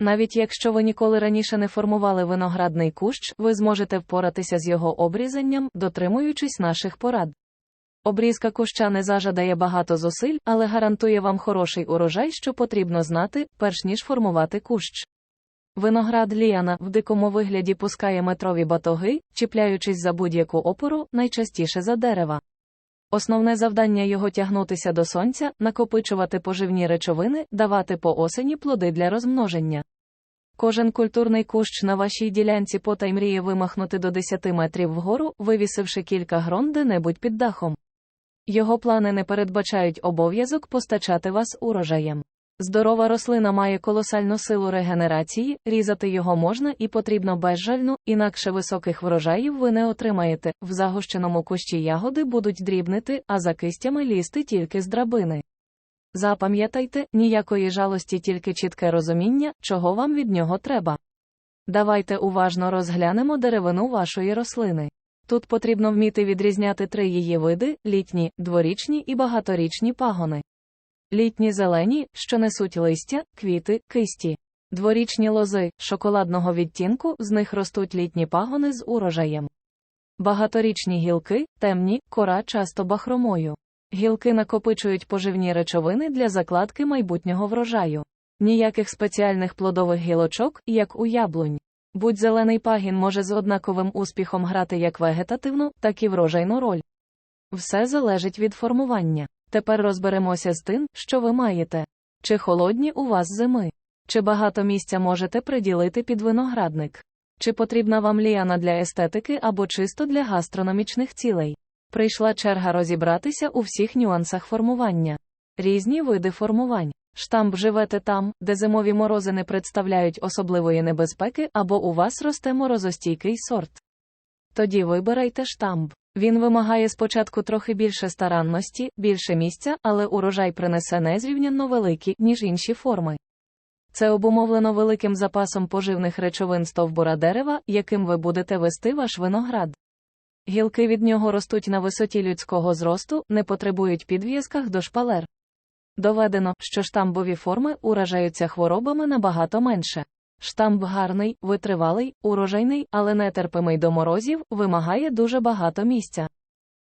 Навіть якщо ви ніколи раніше не формували виноградний кущ, ви зможете впоратися з його обрізанням, дотримуючись наших порад. Обрізка куща не зажадає багато зусиль, але гарантує вам хороший урожай, що потрібно знати, перш ніж формувати кущ. Виноград ліана в дикому вигляді пускає метрові батоги, чіпляючись за будь-яку опору, найчастіше за дерева. Основне завдання його тягнутися до сонця, накопичувати поживні речовини, давати по осені плоди для розмноження. Кожен культурний кущ на вашій ділянці потай мріє вимахнути до 10 метрів вгору, вивісивши кілька грон де-небудь під дахом. Його плани не передбачають обов'язок постачати вас урожаєм. Здорова рослина має колосальну силу регенерації, різати його можна і потрібно безжально, інакше високих врожаїв ви не отримаєте. В загущеному кущі ягоди будуть дрібнити, а за кистями лізти тільки з драбини. Запам'ятайте, ніякої жалості, тільки чітке розуміння, чого вам від нього треба. Давайте уважно розглянемо деревину вашої рослини. Тут потрібно вміти відрізняти три її види: літні, дворічні і багаторічні пагони. Літні зелені, що несуть листя, квіти, кисті. Дворічні лози шоколадного відтінку, з них ростуть літні пагони з урожаєм. Багаторічні гілки, темні, кора часто бахромою. Гілки накопичують поживні речовини для закладки майбутнього врожаю. Ніяких спеціальних плодових гілочок, як у яблунь. Будь-зелений пагін може з однаковим успіхом грати як вегетативну, так і врожайну роль. Все залежить від формування. Тепер розберемося з тим, що ви маєте. Чи холодні у вас зими? Чи багато місця можете приділити під виноградник? Чи потрібна вам ліана для естетики або чисто для гастрономічних цілей? Прийшла черга розібратися у всіх нюансах формування. Різні види формувань. Штамп живете там, де зимові морози не представляють особливої небезпеки, або у вас росте морозостійкий сорт. Тоді вибирайте штамп. Він вимагає спочатку трохи більше старанності, більше місця, але урожай принесе незрівнянно великі, ніж інші форми. Це обумовлено великим запасом поживних речовин стовбура дерева, яким ви будете вести ваш виноград. Гілки від нього ростуть на висоті людського зросту, не потребують підв'язках до шпалер. Доведено, що штамбові форми уражаються хворобами набагато менше. Штамб гарний, витривалий, урожайний, але нетерпимий до морозів, вимагає дуже багато місця.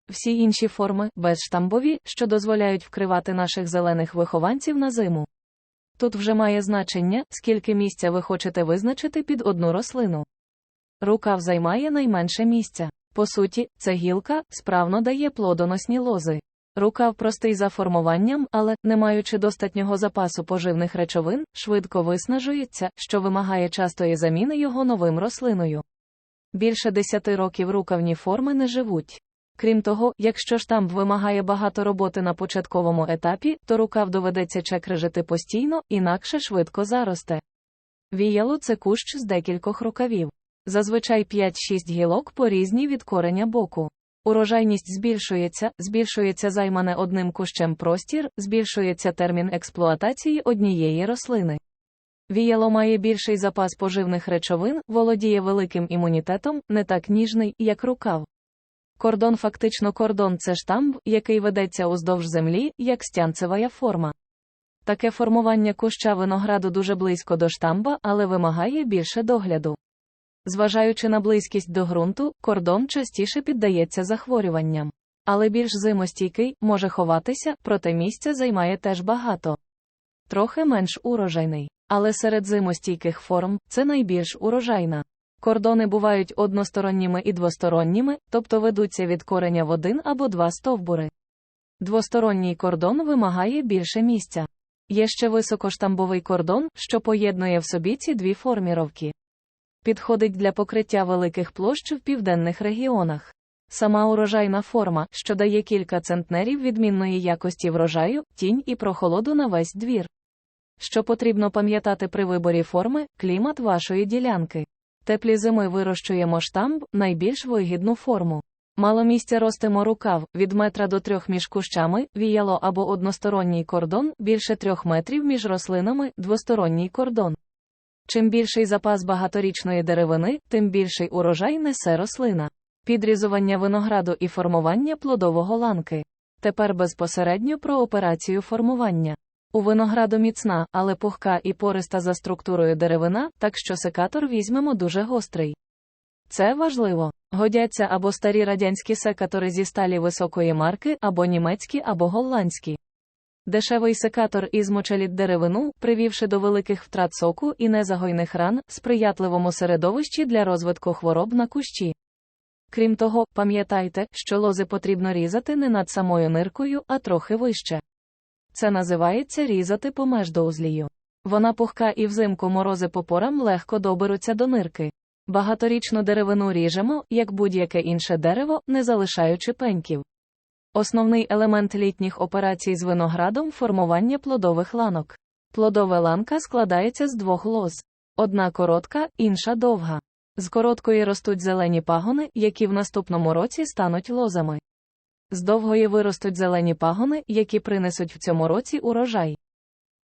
Всі інші форми безштамбові, що дозволяють вкривати наших зелених вихованців на зиму. Тут вже має значення, скільки місця ви хочете визначити під одну рослину. Рукав займає найменше місця. По суті, це гілка справно дає плодоносні лози. Рукав простий за формуванням, але, не маючи достатнього запасу поживних речовин, швидко виснажується, що вимагає частої заміни його новим рослиною. Більше 10 років рукавні форми не живуть. Крім того, якщо штамп вимагає багато роботи на початковому етапі, то рукав доведеться чекрижити постійно, інакше швидко заросте. Віяло це кущ з декількох рукавів. Зазвичай 5-6 гілок по різні від кореня боку. Урожайність збільшується, збільшується займане одним кущем простір, збільшується термін експлуатації однієї рослини. Віяло має більший запас поживних речовин, володіє великим імунітетом, не так ніжний, як рукав. Кордон фактично кордон це штамб, який ведеться уздовж землі, як стянцева форма. Таке формування куща винограду дуже близько до штамба, але вимагає більше догляду. Зважаючи на близькість до ґрунту, кордон частіше піддається захворюванням. Але більш зимостійкий може ховатися, проте місця займає теж багато. Трохи менш урожайний. Але серед зимостійких форм це найбільш урожайна. Кордони бувають односторонніми і двосторонніми, тобто ведуться від кореня в один або два стовбури. Двосторонній кордон вимагає більше місця. Є ще високоштамбовий кордон, що поєднує в собі ці дві форміровки підходить для покриття великих площ в південних регіонах. Сама урожайна форма, що дає кілька центнерів відмінної якості врожаю, тінь і прохолоду на весь двір. Що потрібно пам'ятати при виборі форми, клімат вашої ділянки. Теплі зими вирощуємо штамб, найбільш вигідну форму. Мало місця ростимо рукав, від метра до трьох між кущами, віяло або односторонній кордон, більше трьох метрів між рослинами, двосторонній кордон. Чим більший запас багаторічної деревини, тим більший урожай несе рослина. Підрізування винограду і формування плодового ланки. Тепер безпосередньо про операцію формування. У винограду міцна, але пухка і пориста за структурою деревина, так що секатор візьмемо дуже гострий. Це важливо. Годяться або старі радянські секатори зі сталі високої марки, або німецькі, або голландські. Дешевий секатор ізмочалить деревину, привівши до великих втрат соку і незагойних ран, сприятливому середовищі для розвитку хвороб на кущі. Крім того, пам'ятайте, що лози потрібно різати не над самою ниркою, а трохи вище. Це називається різати по междоузлію. Вона пухка і взимку морози по порам легко доберуться до нирки. Багаторічну деревину ріжемо, як будь-яке інше дерево, не залишаючи пеньків. Основний елемент літніх операцій з виноградом формування плодових ланок. Плодова ланка складається з двох лоз. Одна коротка, інша довга. З короткої ростуть зелені пагони, які в наступному році стануть лозами. З довгої виростуть зелені пагони, які принесуть в цьому році урожай.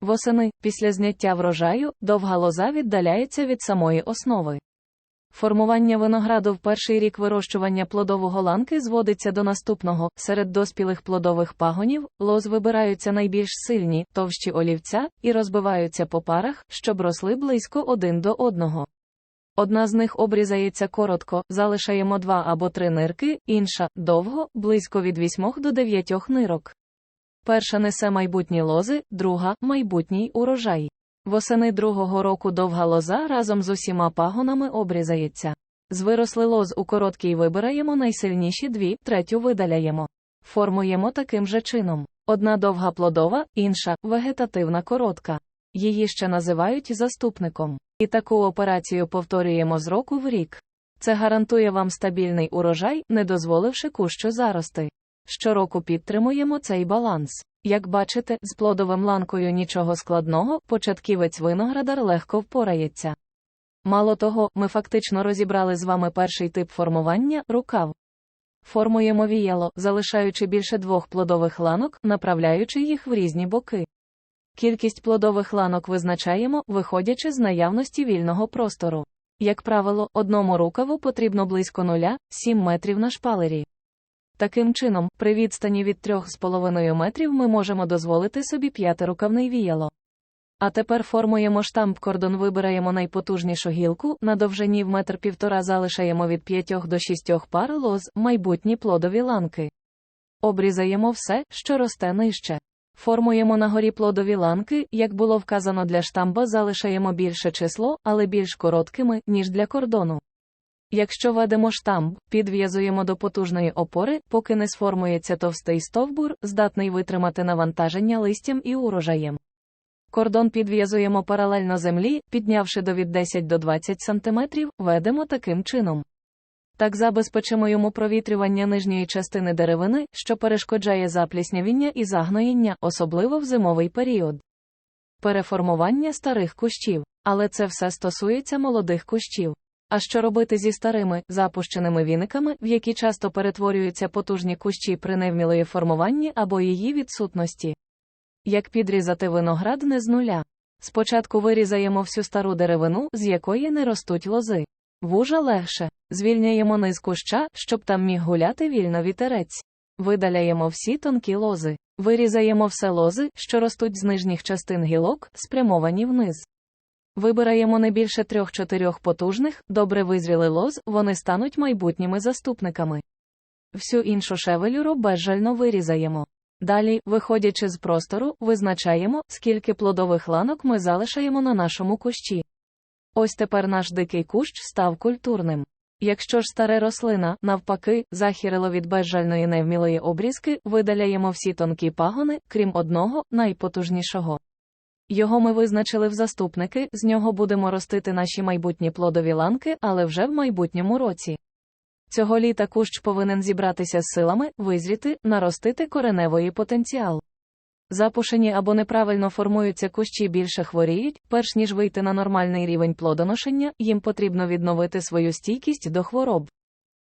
Восени, після зняття врожаю, довга лоза віддаляється від самої основи. Формування винограду в перший рік вирощування плодового ланки зводиться до наступного. Серед доспілих плодових пагонів лоз вибираються найбільш сильні, товщі олівця, і розбиваються по парах, щоб росли близько один до одного. Одна з них обрізається коротко, залишаємо два або три нирки, інша довго, близько від вісьмох до дев'ятьох нирок. Перша несе майбутні лози, друга майбутній урожай. Восени другого року довга лоза разом з усіма пагонами обрізається. З виросли лоз у короткій вибираємо найсильніші дві, третю видаляємо. Формуємо таким же чином. Одна довга плодова, інша вегетативна коротка. Її ще називають заступником. І таку операцію повторюємо з року в рік. Це гарантує вам стабільний урожай, не дозволивши кущу зарости. Щороку підтримуємо цей баланс. Як бачите, з плодовим ланкою нічого складного, початківець виноградар легко впорається. Мало того, ми фактично розібрали з вами перший тип формування рукав. Формуємо віяло, залишаючи більше двох плодових ланок, направляючи їх в різні боки. Кількість плодових ланок визначаємо, виходячи з наявності вільного простору. Як правило, одному рукаву потрібно близько 0,7 метрів на шпалері. Таким чином, при відстані від 3,5 метрів ми можемо дозволити собі п'ятирукавний віяло. А тепер формуємо штамп кордон, вибираємо найпотужнішу гілку, на довжині в метр півтора залишаємо від 5 до 6 пар лоз, майбутні плодові ланки. Обрізаємо все, що росте нижче. Формуємо на горі плодові ланки, як було вказано для штамба, залишаємо більше число, але більш короткими, ніж для кордону. Якщо ведемо штамп, підв'язуємо до потужної опори, поки не сформується товстий стовбур, здатний витримати навантаження листям і урожаєм. Кордон підв'язуємо паралельно землі, піднявши до від 10 до 20 см, ведемо таким чином. Так забезпечимо йому провітрювання нижньої частини деревини, що перешкоджає запліснявіння і загноєння, особливо в зимовий період. Переформування старих кущів. Але це все стосується молодих кущів. А що робити зі старими, запущеними віниками, в які часто перетворюються потужні кущі при невмілої формуванні або її відсутності? Як підрізати виноград не з нуля? Спочатку вирізаємо всю стару деревину, з якої не ростуть лози. Вужа легше. Звільняємо низ куща, щоб там міг гуляти вільно вітерець. Видаляємо всі тонкі лози. Вирізаємо все лози, що ростуть з нижніх частин гілок, спрямовані вниз. Вибираємо не більше трьох-чотирьох потужних, добре визріли лоз, вони стануть майбутніми заступниками. Всю іншу шевелюру безжально вирізаємо. Далі, виходячи з простору, визначаємо, скільки плодових ланок ми залишаємо на нашому кущі. Ось тепер наш дикий кущ став культурним. Якщо ж старе рослина, навпаки, захірило від безжальної невмілої обрізки, видаляємо всі тонкі пагони, крім одного, найпотужнішого. Його ми визначили в заступники, з нього будемо ростити наші майбутні плодові ланки, але вже в майбутньому році. Цього літа кущ повинен зібратися з силами, визріти, наростити кореневий потенціал. Запушені або неправильно формуються кущі більше хворіють, перш ніж вийти на нормальний рівень плодоношення, їм потрібно відновити свою стійкість до хвороб.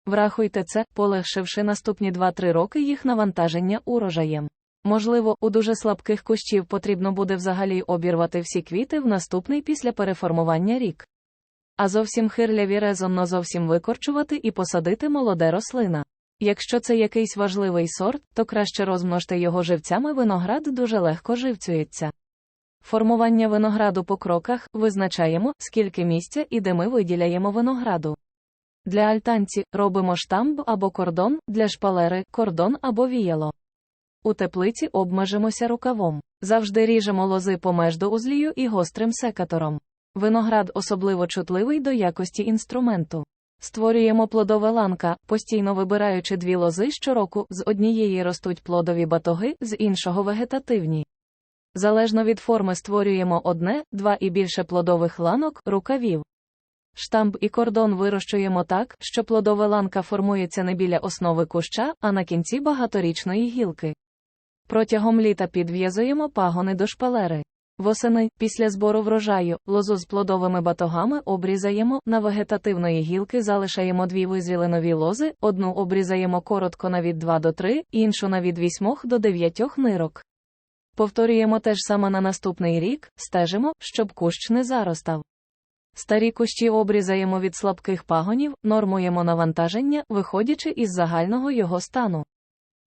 Врахуйте це, полегшивши наступні 2-3 роки їх навантаження урожаєм. Можливо, у дуже слабких кущів потрібно буде взагалі обірвати всі квіти в наступний після переформування рік. А зовсім хирляві резонно зовсім викорчувати і посадити молоде рослина. Якщо це якийсь важливий сорт, то краще розмножте його живцями, виноград дуже легко живцюється. Формування винограду по кроках визначаємо, скільки місця і де ми виділяємо винограду. Для альтанці робимо штамб або кордон, для шпалери кордон або віяло. У теплиці обмежимося рукавом. Завжди ріжемо лози помеж до узлію і гострим секатором. Виноград особливо чутливий до якості інструменту. Створюємо плодове ланка, постійно вибираючи дві лози щороку, з однієї ростуть плодові батоги, з іншого вегетативні. Залежно від форми створюємо одне, два і більше плодових ланок, рукавів. Штамб і кордон вирощуємо так, що плодова ланка формується не біля основи куща, а на кінці багаторічної гілки. Протягом літа підв'язуємо пагони до шпалери. Восени, після збору врожаю, лозу з плодовими батогами обрізаємо, на вегетативної гілки залишаємо дві визілинові лози, одну обрізаємо коротко на від 2 до 3, іншу на від 8 до 9 нирок. Повторюємо те ж саме на наступний рік, стежимо, щоб кущ не заростав. Старі кущі обрізаємо від слабких пагонів, нормуємо навантаження, виходячи із загального його стану.